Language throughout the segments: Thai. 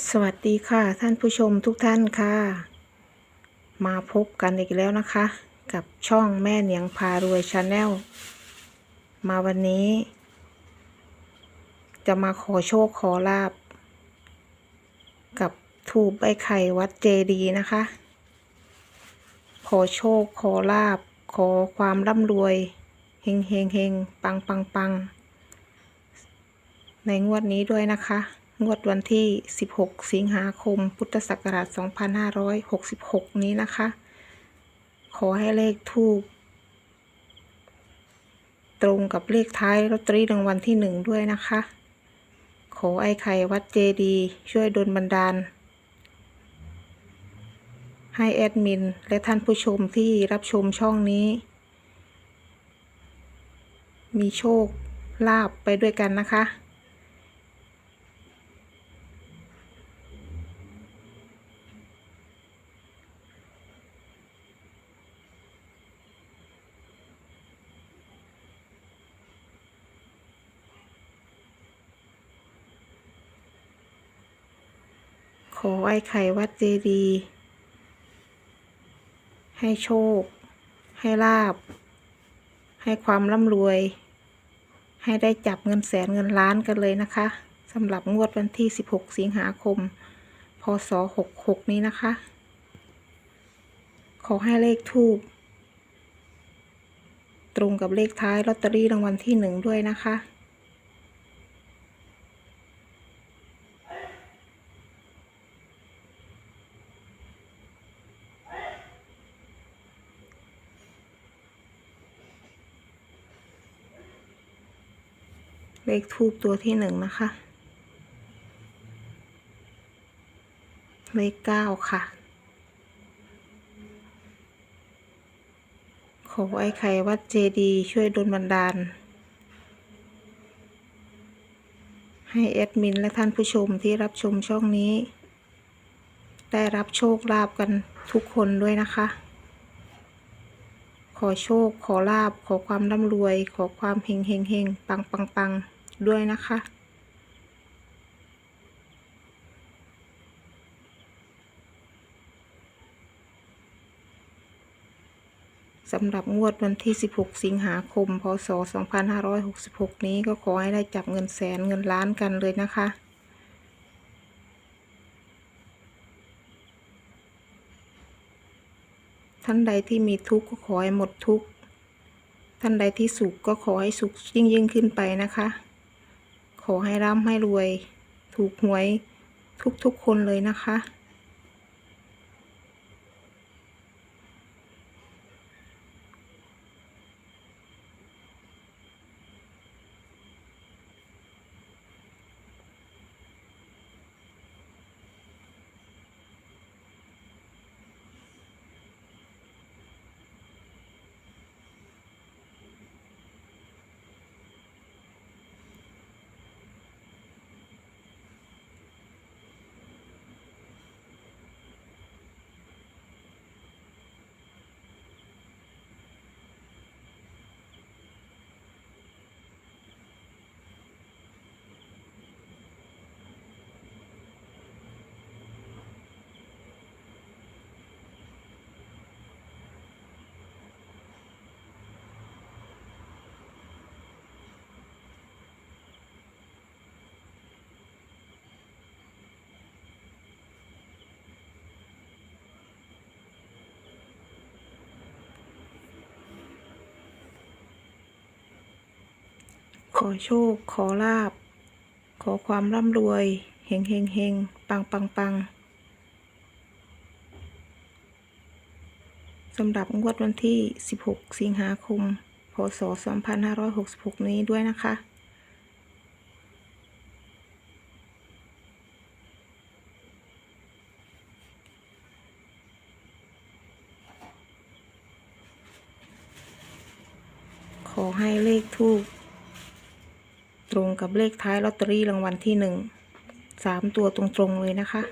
สวัสดีค่ะท่านผู้ชมทุกท่านค่ะ มาพบกันอีกแล้วนะคะ กับช่องแม่เหนียงพารวยชาแนลมาวันนี้ จะมาขอโชคขอลาบ กับถูบใบไข่วัดเจดีย์นะคะ ขอโชคขอลาบ ขอความร่ำรวยเฮงเฮงเฮงปังปังปังในงวดนี้ด้วยนะคะ งวดวันที่ 16 สิงหาคม พุทธศักราช 2566 นี้นะคะ ขอให้เลขทูบตรงกับเลขท้ายลอตเตอรี่รางวัลที่หนึ่งด้วยนะคะ ขอไอ้ไข่วัดเจดีย์ช่วยดลบันดาล ให้แอดมิน และท่านผู้ชมที่รับชมช่องนี้ มีโชคลาบไปด้วยกันนะคะ ขอไอ้ไข่วัดเจดีย์ให้โชค ให้ลาบ ให้ความร่ำรวย ให้ได้จับเงินแสนเงินล้านกันเลยนะคะสำหรับงวดวันที่ 16 สิงหาคม พศ 66 นี้นะคะ ขอให้เลขทูบตรงกับเลขท้ายลอตเตอรี่รางวัลที่หนึ่งด้วยนะคะ เลขทูบตัวที่หนึ่งนะคะ เลขเก้าค่ะ ขอไอ้ไข่วัดเจดีย์ช่วยดลบันดาล ให้แอดมินและท่านผู้ชมที่รับชมช่องนี้ ได้รับโชคลาภกันทุกคนด้วยนะคะ อโชค ขอลาบ ขอความร่ำรวย ขอความเฮงเฮงเฮงปังปังปังด้วยนะคะ สำหรับงวดวันที่ 16 สิงหาคม พศ 2566 นี้ก็ขอให้ได้จับเงินแสนเงินล้านกันเลยนะคะานใดที่มีทุกข์ก็ขอให้หมดทุกข์ ท่านใดที่สุขก็ขอให้สุขยิ่งยิ่งขึ้นไปนะคะ ขอให้ร่ำให้รวย ถูกหวยทุกๆคนเลยนะคะ ขอโชค ขอลาบ ขอความร่ำรวย เฮงเฮงเฮงปังปังปังสำหรับงวดวันที่ 16 สิงหาคม พศ 2566 นี้ด้วยนะคะ ขอให้เลขทูบ ตรงกับเลขท้ายลอตเตอรี่รางวัลที่หนึ่งสามตัวตรงๆเลยนะคะ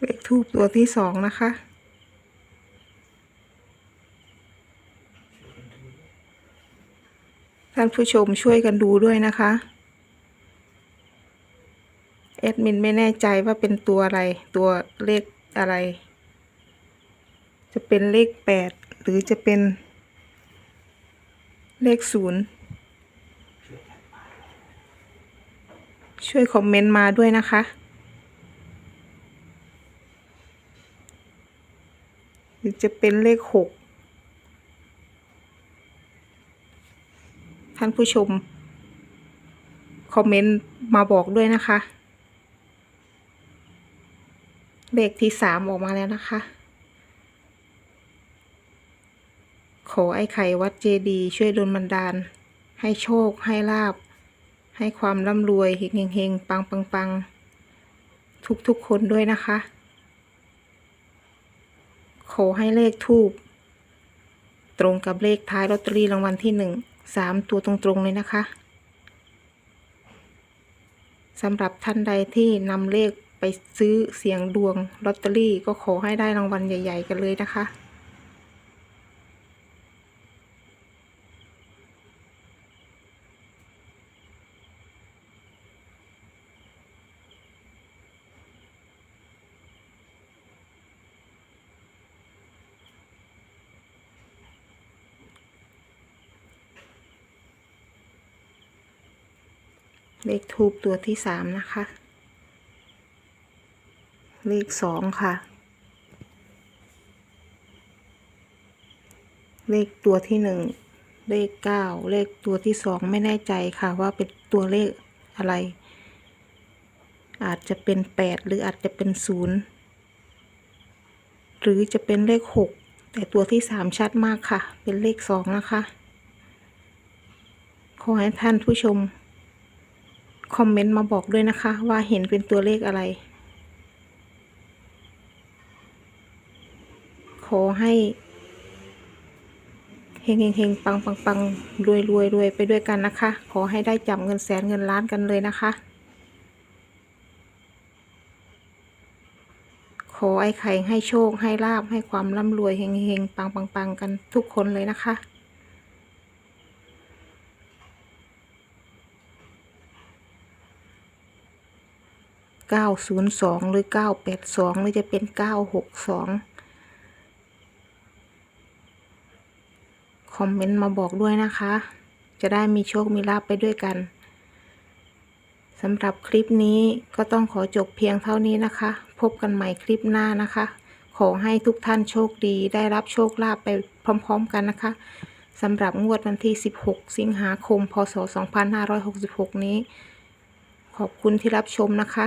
เลขทูบตัวที่สองนะคะ ท่านผู้ชมช่วยกันดูด้วยนะคะแอดมินไม่แน่ใจว่าเป็นตัวอะไร ตัวเลขอะไร จะเป็นเลขแปดหรือจะเป็น เลขศูนย์ช่วยคอมเมนต์มาด้วยนะคะ หรือ จะเป็นเลขหกท่านผู้ชม คอมเมนต์มาบอกด้วยนะคะ เลขที่สามออกมาแล้วนะคะ ขอไอ้ไข่วัดเจดีย์ช่วยดลบันดาล ให้โชคให้ลาบ ให้ความร่ำรวยเฮงเฮงๆปังปังปังทุกๆคนด้วยนะคะ ขอให้เลขทูบตรงกับเลขท้ายลอตเตอรี่รางวัลที่หนึ่งสามตัวตรงๆเลยนะคะสำหรับท่านใดที่นำเลขไปซื้อเสียงดวงลอตเตอรี่ก็ขอให้ได้รางวัลใหญ่ ๆ กันเลยนะคะ เลขทูบตัวที่สามนะคะ เลขสองค่ะ เลขตัวที่หนึ่งเลขเก้าเลขตัวที่สองไม่แน่ใจค่ะว่าเป็นตัวเลขอะไร อาจจะเป็นแปดหรืออาจจะเป็นศูนย์หรือจะเป็นเลขหกแต่ตัวที่สามชัดมากค่ะ เป็นเลขสองนะคะ ขอให้ท่านผู้ชม คอมเมนต์มาบอกด้วยนะคะ ว่าเห็นเป็นตัวเลขอะไร ขอให้เฮงเฮงเฮงปังปังปังรวยรวยรวยไปด้วยกันนะคะ ขอให้ได้จับเงินแสนเงินล้านกันเลยนะคะ ขอไอ้ไข่ให้โชคให้ลาบให้ความร่ำรวยเฮงเฮงปังปังปังกันทุกคนเลยนะคะ เก้าศูนย์สองหรือเก้าแปดสองหรือจะเป็นเก้าหกสองคอมเมนต์มาบอกด้วยนะคะ จะได้มีโชคมีลาบไปด้วยกันสำหรับคลิปนี้ก็ต้องขอจบเพียงเท่านี้นะคะ พบกันใหม่คลิปหน้านะคะ ขอให้ทุกท่านโชคดีได้รับโชคลาภไปพร้อม ๆ กันนะคะสำหรับงวดวันที่ 16 สิงหาคม พศ 2566 นี้ ขอบคุณที่รับชมนะคะ